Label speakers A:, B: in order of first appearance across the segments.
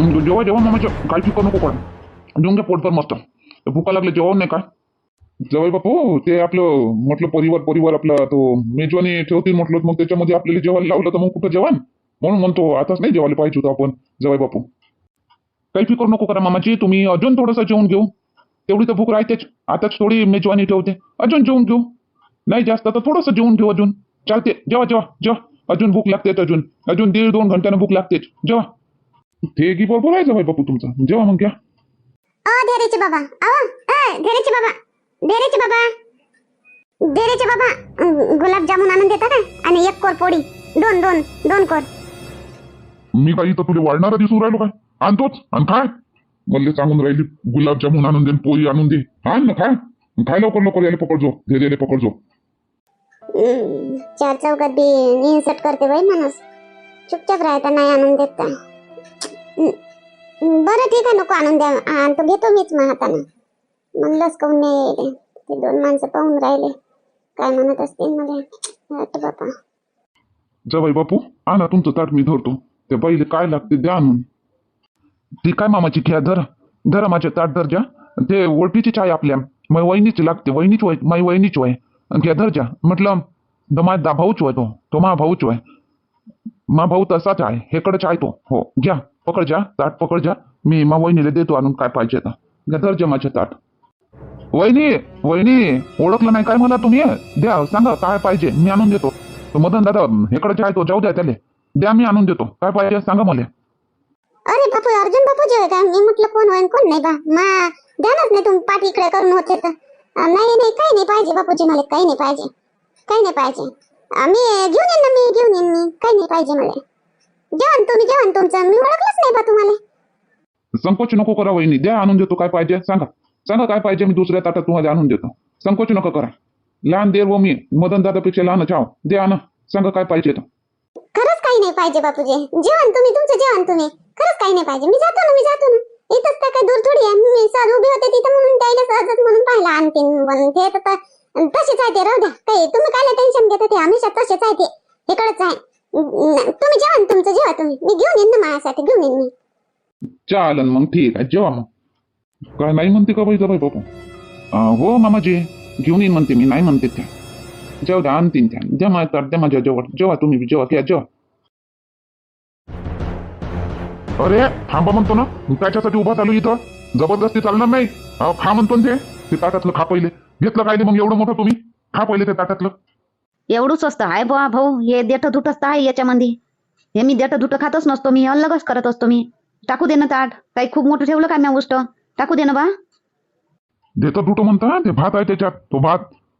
A: हं, जेव्हा जेव्हा मामाच्या म्हणजे काय फिकर नको पण. देऊन घ्या पोटभर मस्त. ते भुका लागले जेवण नाही काय? जवळ बापू ते आपलं म्हटलं परिवार परिवार आपला तो मेजवानी ठेवतील म्हटलं मग त्याच्यामध्ये आपल्याला जेवायला लावलं तर मग कुठं जेवण? म्हणून म्हणतो आताच नाही जेवायला पाहिजे होतं आपण जवळ बापू. काही फिकर नको करा मामाची तुम्ही अजून थोडंसं जेवून घेऊ. तेवढी तर भूक राहतेच. आताच थोडी मेजवानी ठेवते. अजून जेवून घेऊ. नाही जास्त तर थोडंसं जेवून घेऊ अजून. चालते. जेव्हा जेवा जेव्हा अजून भूक लागतेच अजून. अजून दीड दोन घंट्यानं भूक लागतेच. जेव्हा ते की बरोबर आहे जवळ बापू तुमचं. जेवा मग घ्या.
B: अ धैर्यचे बाबा. अहो अ धैर्यचे बाबा. धैर्यचे बाबा. धैर्यचे बाबा अं, गुलाबजामुन आणून देता का आणि एक कोर पोळी. दोन दोन दोन कोर.
A: मी काही तर तुला वाढणारा दिसून राहिलो काय? आणतोच आणि काय मल्ले सांगून राहिली गुलाबजामुन आणून दे पोळी आणून दे. आण ना काय काय लवकर लवकर. यायला पकडजो. धैर्याला पकडजो.
B: हम्म, चार चौकात बी इन्सर्ट करते बाई माणूस. चुपचाप राहता नाही आणून देत. का हम्म, बरं ठीक आहे नको आणून द्या. आणतो घेतो मीच मग हातानं म्हणलंच काऊन नाही ते दोन माणसं पाहून राहिले. काय म्हणत असतील मला बापा.
A: जवाई बापू आणा तुमचं ताट मी धरतो. ते बैल काय लागते द्या आणून. ती काय मामाची घ्या धरा. धरा माझे ताट धर द्या ते ओळखीचीच आहे आपल्या. मै वहिनीच लागते. वहिनीच वय माई वहिनीच वय. घ्या धर द्या म्हटलं द माझा दा भाऊच वय तो. तो मा भाऊच वय. मा भाऊ तसाच आहे. हेकडच आहे तो. हो घ्या. पकड जा ताट पकड जा. मी मा वहिनीला देतो आणून काय पाहिजे तर गदर धर माझे ताट. वहिनी वहिनी ओळखलं नाही काय मला तुम्ही? द्या सांगा काय पाहिजे? मी आणून देतो. तो मदन दादा इकडे आहे तो जाऊ द्या त्याला. द्या मी आणून देतो. काय पाहिजे सांगा मला.
B: अरे बापू अर्जुन बापू जे काय मी म्हटलं कोण होईन कोण नाही बा. मा ध्यानच नाही तुम्ही पाठ इकडे करून होते तर. नाही नाही काही नाही पाहिजे बापूजी मला काही नाही पाहिजे. काही नाही पाहिजे. मी घेऊन येईन ना मी घेऊन येईन मी. काही नाही पाहिजे मला. जेवण तुम्ही जेवण तुमचं. मी ओळखलंच नाही बा तुम्हाला.
A: संकोच नको करा वहिनी. द्या आणून देतो. काय पाहिजे? सांगा. सांगा काय पाहिजे? मी दुसऱ्या ताटात तुम्हाला आणून देतो. संकोच नको करा. लहान देर व मी मदन दादापेक्षा लहान चाव द्या आणा. सांगा काय पाहिजे तर.
B: खरंच काही नाही पाहिजे बापूजी. जेवण तुम्ही तुमचं जेवण तुम्ही. खरंच काही नाही पाहिजे. मी जातो ना मी जातो ना. इथंच तर काही दूर थोडी आहे. मी सहज उभी होते तिथं म्हणून त्याला सहजच म्हणून पाहिला आणतीन म्हणून ते तर त- तसेच आहे ते. राहू द्या. काही तुम्ही काय टेन्शन घेता ते? हमेशा तसेच आहे ते. इकडंच आहे. तुम्ही जेवण तुमचं जेवा तुम्ही. मी घेऊन येईन ना माझ्यासाठी घेऊन येईन मी.
A: चालन मग ठीक आहे जेवा मग. काय नाही म्हणते का बाई जबाई बापू हो मामाजी घेऊन येईन म्हणते मी नाही म्हणते त्या. जेव द्या आणतीन त्या. द्या माझ्या तर द्या माझ्या जेवण जेवा तुम्ही जेवा घ्या जेवा. अरे थांबा म्हणतो ना. त्याच्यासाठी उभा चालू इथं. जबरदस्ती चालणार नाही. अहो, खा म्हणतो ना ते. ते ताटातलं खा पहिले. घेतलं काय मग एवढं मोठं तुम्ही? खा पहिले ते ताटातलं.
C: एवढं स्वस्त आहे बुवा भाऊ हे देठ दुटच तर आहे याच्यामध्ये. हे मी देठ दुट खातच नसतो मी अलगच करत असतो मी. टाकू दे ना ताट. काही खूप मोठं ठेवलं का मी उष्ट टाकू दे ना बा.
A: देतं दुटं म्हणता ते भात आहे त्याच्यात. तो भात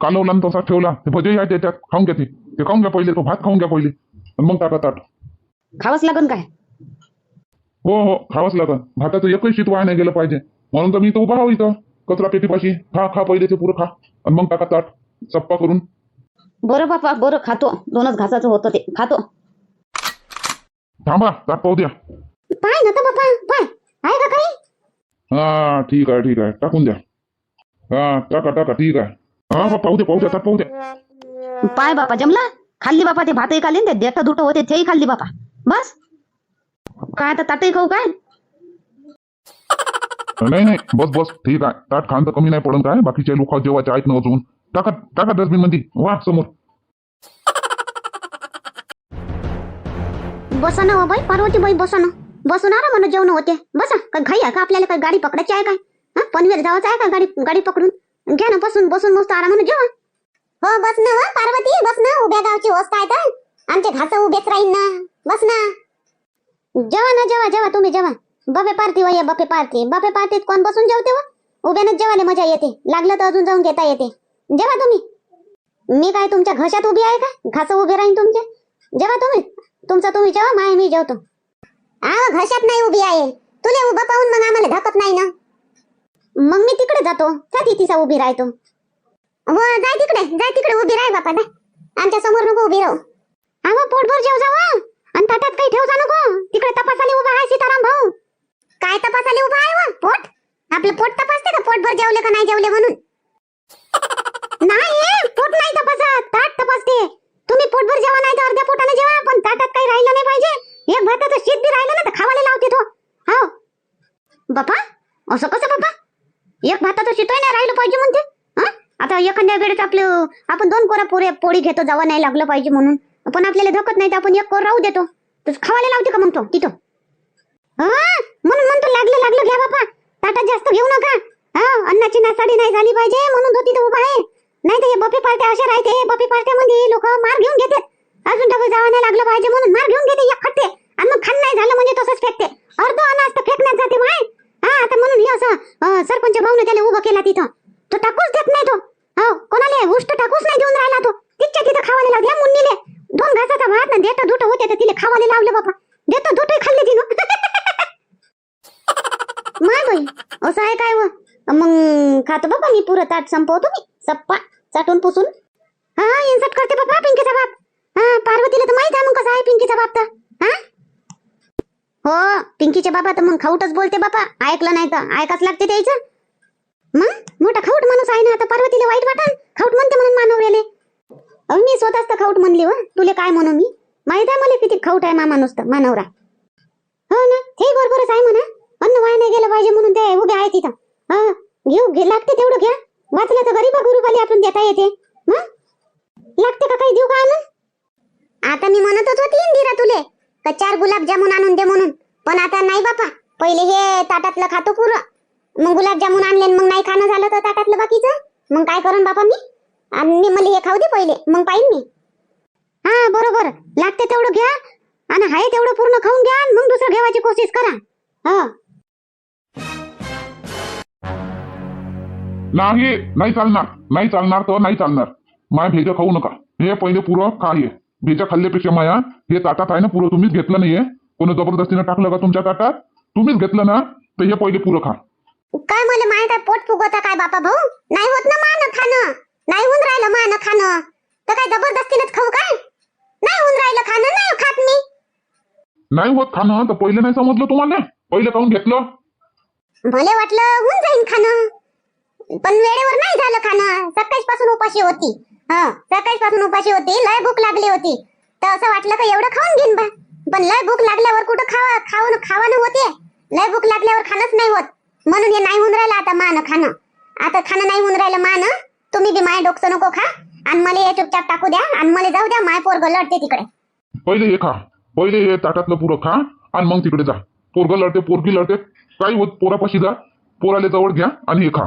A: कालवला तसा ठेवला ते भजे आहे त्याच्यात. खाऊन घ्या ते. खाऊन घ्या पहिले तो भात खाऊन घ्या पहिले. मग टाका ताट.
C: खावंच लागन काय?
A: हो हो खावंच लागल भाताचं एकही शीत वाया नाही गेलं पाहिजे. म्हणून तर मी तो उभा राहू इथं. कचरा पेटीपाशी खा खा पहिले ते पुरं खा. आणि मग टाका ताट. चप्पा करून.
C: बरं बापा बरं खातो. दोनच घासाचं होतं ते. खातो.
A: थांबा ताट पाहू द्या.
B: पाय ना तर बापा पाय. आहे का काही?
A: हा ठीक आहे ठीक आहे. टाकून द्या. हा टाका टाका ठीक आहे. हा हा, पाहू द्या पाहू द्या ताट पाहू द्या.
C: पाय बापा जमला? खाल्ली बापा ते भातही खाल्ली ते देठ दुट होते तेही खाल्ली बापा बस. काय आता ताटही खाऊ काय?
A: नाही नाही. बस बस. ठीक आहे. ताट खान तर कमी नाही पडन काय? बाकीचे लोक जेवायचे आहेत ना अजून. टाका टाका डस्टबिनमध्ये वा समोर.
B: बसा ना हो बाई पार्वती बाई बसा ना. बसून आरा म्हणून जेवण होते. बसा काय घाई आहे का आपल्याला? काय गाडी पकडायची आहे काय हा? पनवेल जायचं आहे का गाडी गाडी पकडून? घ्या ना बसून बसून मस्त आरामानं जेवा. हो बस ना वा पार्वती बस ना. उभ्या गावची होस काय तर. आमचे घास उभेच राहील ना. बस ना. जेवा ना जेवा जेवा तुम्ही जेवा. बफे पार्टी वय बफे पार्टी. बफे पार्टीत कोण बसून जेवते व उभ्यानंच जेवायला मजा येते. लागलं तर अजून जाऊन घेता येते. जेवा तुम्ही. मी काय तुमच्या घशात उभी आहे का? घास उभे राहीन तुमचे. जेवा तुम्ही. तुमचा तुम्ही जेवा माय मी जेवतो. आव घशात नाही उभी आहे. तुले उभं पाहून मग आम्हाला धकत नाही ना? मग मी तिकडे जातो. त्या तिथीसा उभी राहतो. हो जाय तिकडे. जाय तिकडे. उभी राह बापा जाय. आमच्यासमोर नको उभी राहू. आवा पोटभर जेव जावा आणि ताटात काही ठेवजा नको. तिकडे तपासाले उभा आहे सीताराम भाऊ. काय तपासाले उभा आहे वा पोट? आपलं पोट तपासते का? पोटभर जेवले का नाही जेवले म्हणून? नाही पोट नाही तपासत. ताट तपासते. तुम्ही पोटभर जेवा नाही तर अर्ध्या पोटाने जेवा पण ताटात काही राहिलं नाही पाहिजे. एक भाताचं शीत बी राहिलं ना तर खावायला लावते तो. हो. बापा असं कसं बापा? एक भाताचं शितोय नाही राहिलं पाहिजे म्हणते. आता एखाद्या वेळेस आपलं आपण दोन कोरा पोरे पोळी घेतो जावं नाही लागलं पाहिजे म्हणून. पण आपल्याला धकत नाही तर आपण एक कोर राहू देतो. तर खावायला लावते का मग तो तिथं? म्हणून म्हणतो लागलं लागलं घ्या बापा. ताटात जास्त घेऊ नका. हा? अन्नाची नासाडी नाही झाली पाहिजे म्हणून तो तिथं उभा आहे. नाही तर हे पार्ट्या अशा राहते बफे पार्ट्यामध्ये लोक मार घेऊन घेते. अजून डबल जावं नाही लागलं पाहिजे म्हणून मार घेऊन घेते एक खट्टे. आणि मग खाण नाही झालं म्हणजे तसंच फेकते. अर्ध अनाज तर फेकण्यात जाते माय हा आता म्हणून हे असं सरपंच भाऊने त्याला उभं केला तिथं. तो टाकूच देत नाही तो. हो कोणाला? उष्ट टाकूच नाही देऊन राहिला तो. तिच्या तिथं खावायला लागल्या मुन्नीले. दोन घासाचा भात ना देतो दुटं होते तर तिला खावायला लावलं बाबा देतो दुटं खाल्ले तिनं. माय बाई असं आहे काय व? मग खातो बाबा मी पुरं ताट संपवतो मी. सप्पा. चाटून पुसून? हा इन्सर्ट करते बाबा पिंकीचा बाप. हा पार्वतीला तर माहीत आहे मग कसा आहे पिंकीचा बाप तर. हा? हो पिंकीचे बाबा तर मग खाऊटच बोलते बाबा. ऐकलं नाही तर ऐकाच लागते त्याचं. मग? मोठा खाऊट माणूस आहे ना आता पार्वतीला वाईट वाटन? खाऊट म्हणते म्हणून मानवलेले अहो मी स्वतःच तर खाऊट म्हणली व तुले काय म्हणू मी? माहीत आहे मला किती खाऊट आहे मा माणूस तर मानवरा. हो ना हे बरोबरच आहे म्हणा. अन्न वाया नाही गेलं पाहिजे म्हणून ते उभे आहे तिथं. हा घेऊ घे लागते तेवढं घ्या. वाचलं तर गरीब गुरुबाली आपण देता येते. लागते का काही देऊ का आणून आता मी म्हणतच होती इंदिरा तुले का चार गुलाबजामुन आणून दे म्हणून. पण आता नाही बापा पहिले हे ताटातलं खातो पुरं. मग गुलाबजामुन आणले मग नाही खाणं झालं तर ताटातलं बाकीचं. मग काय करून बापा मी? आणि मला हे खाऊ दे पहिले मग पाहिन मी. हा बरोबर. लागते तेवढं घ्या आणि हाय तेवढं पूर्ण खाऊन घ्या मग दुसरं घेवायची कोशिश करा. हा.
A: नाही नाही चालणार. नाही चालणार तर नाही चालणार. माया भेजा खाऊ नका. हे पहिले पुरं खा हे. भेजा खाल्ल्यापेक्षा माया हे ताटात आहे ना पुरं. तुम्हीच घेतलं नाहीये. कोणी जबरदस्तीनं टाकलं का तुमच्या ताटात? तुम्हीच घेतलं ना तर हे पहिले पुरं खा.
B: काय मला माय? काय पोट फुगवता काय बापा भाऊ? नाही होत ना मान खाणं. नाही होऊन राहिलं मान खाणं. तर काय जबरदस्तीनच खाऊ काय? नाही होऊन राहिलं खाणं नाही खात मी.
A: नाही होत खाणं तर पहिले नाही समजलं तुम्हाला. पहिले खाऊन घेतलं?
B: भले वाटलं होऊन जाईन खाणं. पण वेळेवर नाही झालं खाणं. सकाळी पासून उपाशी होती. हा सकाळी पासून उपाशी होती. लय भूक लागली होती. तर असं वाटलं का एवढं खाऊन घेईन बा. पण लय भूक लागल्यावर कुठं खावा खाऊन खावानं होते. लय भूक लागल्यावर खाणंच नाही होत. म्हणून हे नाही होऊन राहिलं आता मान खाणं. आता खाणं नाही होऊन राहिलं मान. तुम्ही बी माय डोकसं नको खा. आणि मला हे चुपचाप टाकू द्या. आणि मला जाऊ द्या. माय पोरग लढते तिकडे.
A: पहिले हे खा. पहिले हे ताटातलं पुरं खा. आणि मग तिकडे जा. पोरग लढते पोरगी लढते. काही होत पोरापाशी जा. पोराले जवळ घ्या आणि हे खा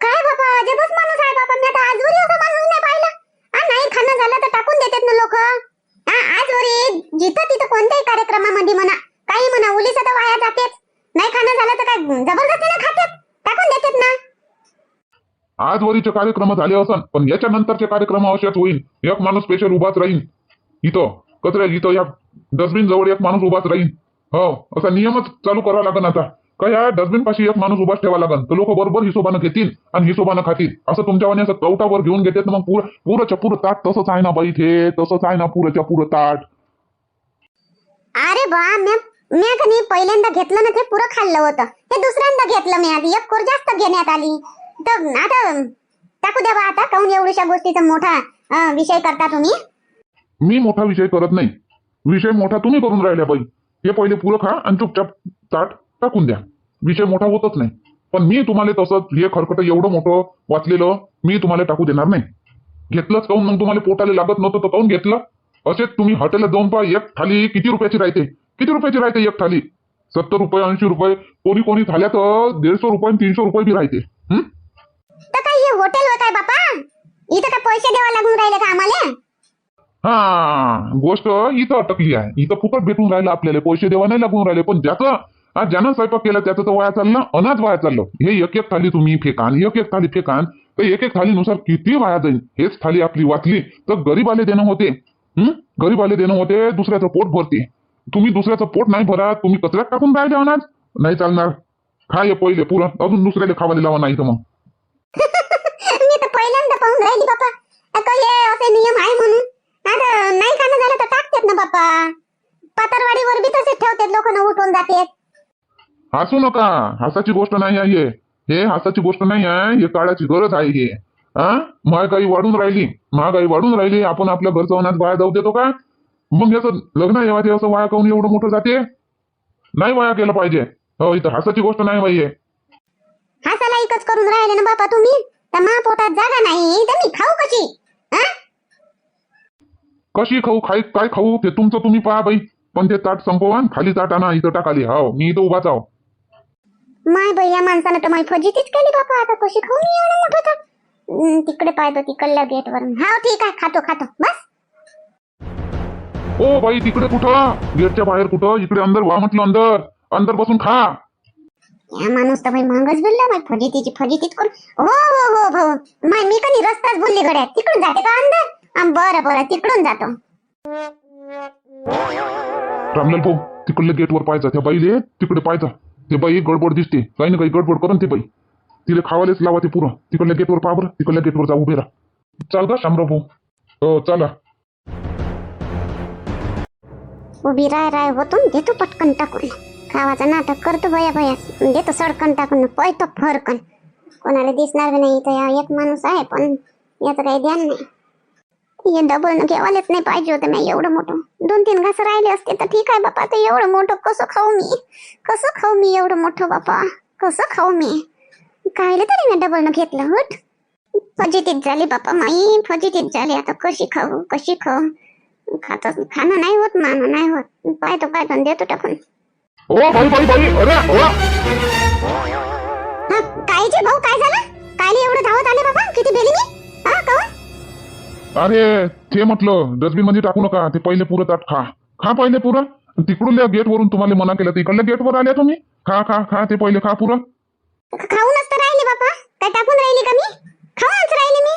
B: काय बाबा अजबच माणूस आहे बाबा मी आता आजवरी असा माणूस नाही पाहिला हा नाही खाणं झालं तर टाकून देतात ना लोक? आज आजवरी जिथं तिथं कोणत्याही कार्यक्रमामध्ये म्हणा काही म्हणा उलीस तर वाया जातेच. नाही खाणं झालं तर काय जबरदस्तीनं खातात? टाकून देतात ना.
A: आजवरीचे कार्यक्रम झाले असन पण याच्या नंतरचे कार्यक्रम अशाच होईल एक माणूस स्पेशल उभाच राहील इथं कचऱ्या इथं या डस्टबिन जवळ एक माणूस उभाच राहील हो असा नियमच चालू करावा लागेल आता. का या डस्टबिन पाशी एक माणूस उभाच ठेवा लागेल तर लोक बरोबर हिशोबानं घेतील आणि हिशोबानं खातील. असं तुमच्या असं कवटावर घेऊन घेतात मग पुरं पुरंच्या पुरं ताट तसंच आहे ना बाई ते तसंच आहे ना पुरंच्या पुरं ताट?
B: अरे बा मी मी कधी पहिल्यांदा घेतलं ना ते पुरं खाल्लं होतं. ते दुसऱ्यांदा घेतलं मी आधी. एक कोर जास्त घेण्यात आली. तर आता टाकू द्या बा आता. काहून एवढ्याशा गोष्टीचा मोठा विषय करता तुम्ही?
A: मी मोठा विषय करत नाही. विषय मोठा तुम्ही करून राहिल्या बाई. हे पहिले पुरं खा आणि चुपचाप ताट टाकून द्या. विषय मोठा होतच नाही. पण मी तुम्हाला तसंच हे खरकट एवढं मोठं वाचलेलं मी तुम्हाला टाकू देणार नाही. घेतलंच काहून? मग तुम्हाला पोटाला लागत नव्हतं तर काहून घेतलं? असेच तुम्ही हॉटेलला जाऊन पहा एक थाली किती रुपयाची राहते? किती रुपयाची राहते एक थाली? सत्तर रुपये ऐंशी रुपये कोणी कोणी थाल्या तर दीडशे रुपये तीनशे रुपये बी राहते?
B: तर काय हॉटेल वर काय बापा? इथं काय पैसे द्यावा लागून राहिले का आम्हाला?
A: हा गोष्ट इथं अटकली आहे. इथं फुकट भेटून राहिलं आपल्याला. पैसे देवा नाही लागून राहिले. पण ज्याचं आज ज्यानं स्वयंपाक केला त्याचं तर वाया चाललं अनाज वाया चाललं. हे एक एक थाली तुम्ही फेकान एक एक थाली फेकान तर एक एक थालीनुसार किती वाया जाईल हेच थाली आपली वाचली तर गरीबाले देणं होते. हं? गरीबाले देणं होते दुसऱ्याचं पोट भरते. तुम्ही दुसऱ्याचं पोट नाही भरा तुम्ही कचऱ्यात टाकून राहिले अनाज नाही चालणार. खा ये पहिले पुरण. अजून दुसऱ्याला खावायला लावा नाही तर मग.
B: मी तर पहिल्यांदा पाहून राहिली बापा आता हे असे नियम आहे म्हणून. आता नाही खाणं झालं तर टाकतात ना बापा पातरवाडीवर बी तसेच ठेवतात लोक उठून जातात.
A: हसू नका. हसाची गोष्ट नाही आहे हे. हे हसाची गोष्ट नाही आहे. हे काळाची गरज आहे हे. हा महागाई वाढून राहिली. महागाई वाढून राहिली. आपण आपल्या घरचं अनाज वाया जाऊ देतो का? मग याचं लग्न येवा ते असं वाया काऊन एवढं मोठं जाते? नाही वाया केलं पाहिजे. हो इथं हसाची गोष्ट नाही बाई. हे.
B: हासाला एकच करून राहिले ना बापा तुम्ही? महापोटात जागा नाही. तर मी खाऊ कशी?
A: कशी खाऊ? खाई काय खाऊ? ते तुमचं तुम्ही पहा बाई. पण ते ताट संपवा खाली ताट आणा. इथं टाकाली हो मी इथं उभाच आहो
B: माय बाई या माणसानं तर माझी फजितीच केली बापा. आता कशी खाऊ मी एवढं मोठं? हम्म, तिकडे पाहतो तिकडल्या गेट वरून हा ठीक आहे. खातो खातो. बस.
A: ओ बाई तिकडे कुठं? गेटच्या बाहेर कुठं? इकडे अंदर वा म्हटलं अंदर. अंदर बसून खा.
B: या माणूस तर बाई मांगच बोलला माय फजितीची फजितीच करून. हो हो हो हो माय मी कधी रस्ताच बोलली गड्या. तिकडून जाते का अंदर? बरं बरं. तिकडून जातो.
A: रामलाल भाऊ तिकडल्या गेटवर पाहायचा त्या बाईले तिकडे पाहायचा ते बाई गडबड दिसते. काही ना काही गडबड करून ते बाई. तिला खावालेच लावा ते पुरं. तिकडल्या गेटवर पहा बरं. तिकडल्या गेटवर जा उभे राहा. चाल का शामराव भाऊ. हो चला.
B: उभी राय राय होतो देतो पटकन टाकून. खावाचं नाटक करतो भया भया. देतो सडकन टाकून. पळतो फरकन. कोणाला दिसणार नाही तर एक माणूस आहे पण याचं काही ध्यान नाही. हे डबल घेवायलाच नाही पाहिजे होतं मी एवढं मोठं. दोन तीन घास राहिले असते तर ठीक आहे बापा ते एवढं मोठं कसं खाऊ मी? कसं खाऊ मी एवढं मोठं बापा? कसं खाऊ मी? कायले तरी मी डबल घेतलं हट. फजितीत झाली बापा माई फजितीत झाली. आता कशी खाऊ कशी खाऊ? खात खाणं नाही होत मानव नाही होत. पाहतो पाहतो देतो टाकून. हा कायचे भाऊ काय झालं? कायले एवढं धावत आले बाबा किती बेली मी? हा काऊन
A: अरे ते म्हटलं डस्टबिनमध्ये टाकू नका ते पहिले पुरं ताट खा. खा पहिले पुरं. तिकडून गेट वरून तुम्हाला मना केलं तिकडल्या गेटवर आल्या तुम्ही? खा खा खा ते पहिले खा पुरं.
B: खाऊनच तर राहिले बापा. काय टाकून राहिली का मी? खाऊनच राहिले मी.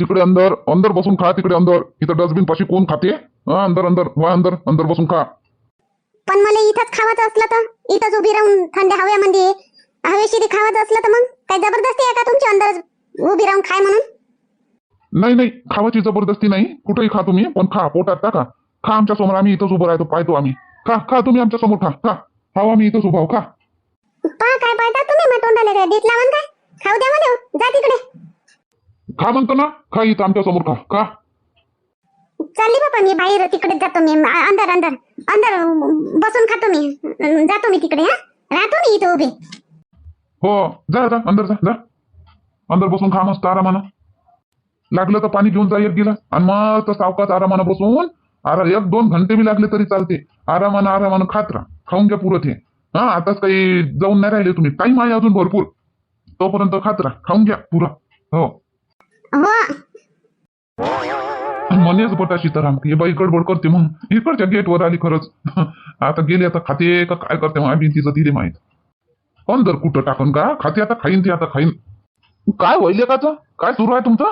A: तिकडे अंदर अंदर बसून खा तिकडे अंदर. इथं डस्टबिन पाशी कोण खाते? हा अंदर अंदर. वा अंदर अंदर बसून खा.
B: पण मला इथंच खावायचं असलं तर. इथंच उभी राहून थंड हव्यामध्ये हवेशीरी खावायचं असलं तर मग. काय जबरदस्ती आहे का तुमची अंदर उभी राहून खाय म्हणून?
A: नाही नाही खावाची जबरदस्ती नाही. कुठेही खा तुम्ही पण खा पोटात टाका. खा आमच्यासमोर आम्ही इथंच उभं राहतो पाहतो आम्ही. खा खा तुम्ही आमच्यासमोर खा खा. खाऊ आम्ही इथंच उभा खा.
B: पहा काय पाहता तुम्ही मग तोंडाला काय देत लावून काय? खाऊ द्या मला जा तिकडे.
A: खा म्हणतो ना खा इथं आमच्यासमोर खा खा.
B: चालली बाबा मी बाहेर तिकडे जातो मी आ- अंदर अंदर. अंदर बसून खातो मी अं, जातो मी तिकडे हा. राहतो मी इथं उभी.
A: हो जा जा अंदर जा जा. अंदर बसून खा मस्त आरामानं. लागलं तर पाणी घेऊन जा एक गिलास आणि मग सावकाश आरामानं बसून आरा एक दोन घंटे बी लागले तरी चालते. आरामानं आरामानं खात राहा. खाऊन घ्या पुरत हे हा आताच काही जाऊन नाही राहिले तुम्ही. टाईम आहे अजून भरपूर. तोपर्यंत खात राहा. खाऊन घ्या पुरा. हो.
B: हो.
A: मनेच बटा सीताराम. हे बाई गडबड करते म्हणून. इकडच्या गेटवर आली खरंच. आता गेली आता खाते का काय करते? माय तिचं तिथे माहीत. अंदर कुठं टाकून का? खाते आता खाईन ती आता खाईन. काय काच काय सुरू आहे तुमचं?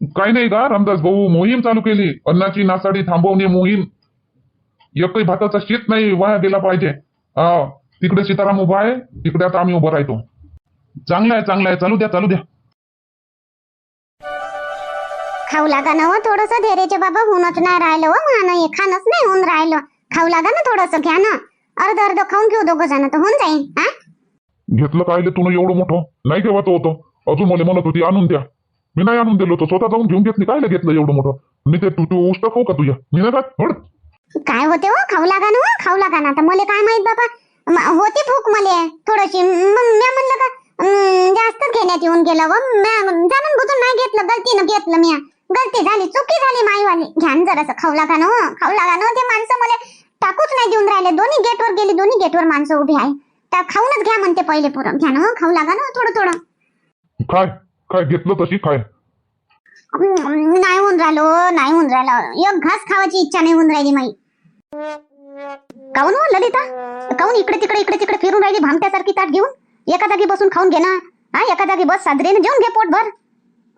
A: काय नाही का? रामदास भाऊ मोहीम चालू केली. अन्नाची नासाडी थांबवणे मोहीम. एकही भाताचा शेत नाही वाया गेला पाहिजे. हा तिकडे सीताराम उभा आहे तिकडे आता आम्ही उभं राहतो. चांगलं आहे चांगलं आहे. चालू द्या चालू द्या.
B: खाऊ लागा ना हो थोडस धैर्याचे बाबा होऊनच नाही राहिलं हो. हे खाणच नाही होऊन राहिलं. खाऊ लागा ना थोडस घ्या ना. अर्ध अर्ध खाऊन घेऊ दोघं जण तर होऊन जाईल हा?
A: घेतलं काय तुला एवढं मोठं. नाही ठेवायचं होतं. अजून मला म्हणत होती आणून द्या. मी नाही आणून दिलं होतं. स्वतः जाऊन घेऊन घेतली. काय घेतलं एवढं मोठं? मी ते तू तू उष्ट खाऊ का तुझ्या? मी नाही खात हड.
B: काय होते हो? खाऊ लागा ना हो? खाऊ लागा ना. तर मला काय माहीत बाबा? होती भूक मले थोडीशी. मग मी म्हणलं का अं, जास्तच घेण्यात येऊन गेलं व जाणून बुजून नाही घेतलं. गलतीनं घेतलं मी गलती झाली चुकी झाली माईवाली. घ्या न जरासं. खाऊ लागा ना हो, खाऊ लागा ना. ते माणसं मला टाकूच नाही देऊन राहिले. दोन्ही गेटवर गेली दोन्ही गेटवर माणसं उभी आहे. खाऊनच घ्या म्हणते पहिले पुरं. घ्या ना हो, खाऊ लागा ना थोडं थोडं.
A: काय? काय घेतलं तशी? काय?
B: नाही होऊन राहिलो नाही होऊन राहिलं. एक घास खावायची इच्छा नाही होऊन राहिली माई. काऊन हो ललिता? काऊन इकडे तिकडे इकडे तिकडे फिरून राहिली भामट्यासारखी ताट घेऊन? एका जागी बसून खाऊन घे ना. हा एका जागी बस साजरीने जेवून घे पोटभर.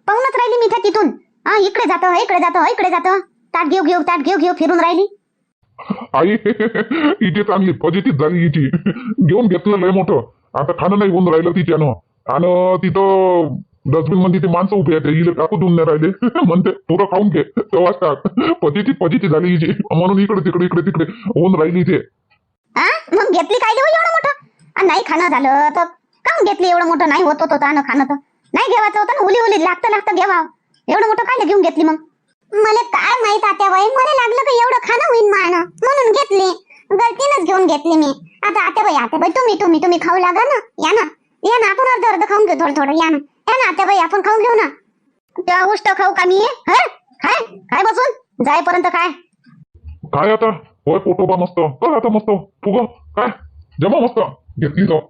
B: पाहूनच राहिली मी त्या तिथून. हा इकडे जातो इकडे जातो इकडे जातो. ताट घेऊ घेऊ ताट घेऊ घेऊ फिरून राहिली.
A: आई इथे चांगली पॉझिटिव्ह झाली हिची. घेऊन घेतलं लय मोठं. आता खाणं नाही होऊन राहिलं तिच्यानं. आणि तिथं डस्टबिनमध्ये ते माणसं उभे आहेत इले टाकू देऊन नाही राहिले. म्हणते पुरं खाऊन घे तेव्हाच टाक पतीची झाली हिची. म्हणून इकडे तिकडे इकडे तिकडे होऊन राहिली ते
B: मग घेतली काय देऊ एवढं मोठं? आ, नाही खाणं झालं तर. काऊन घेतली एवढं मोठं? नाही होत होतं ना खाणं तर. नाही घेवायचं होतं ना? उली उली लागतं लागतं घेवा एवढं मोठं काय घेऊन घेतली मग? मला काय माहीत आता बाई? मला लागलं का एवढं खाणं होईन मायनं म्हणून घेतली. गलतीनच घेऊन घेतली मी. आता आत्याबाई आत्याबाई तुम्ही तुम्ही तुम्ही खाऊ लागा ना? या ना. या ना आपण अर्ध अर्ध खाऊन घेऊ थोडं थोडं या ना. या ना आत्याबाई आपण खाऊन घेऊ ना. त्या गोष्ट खाऊ का मी? हं? खाय खाय बसून? जाईपर्यंत काय?
A: काय आता? होय पोटोबा मस्त. कर आता मस्त. फुग. काय? जमा मस्त. घेतली जाऊ.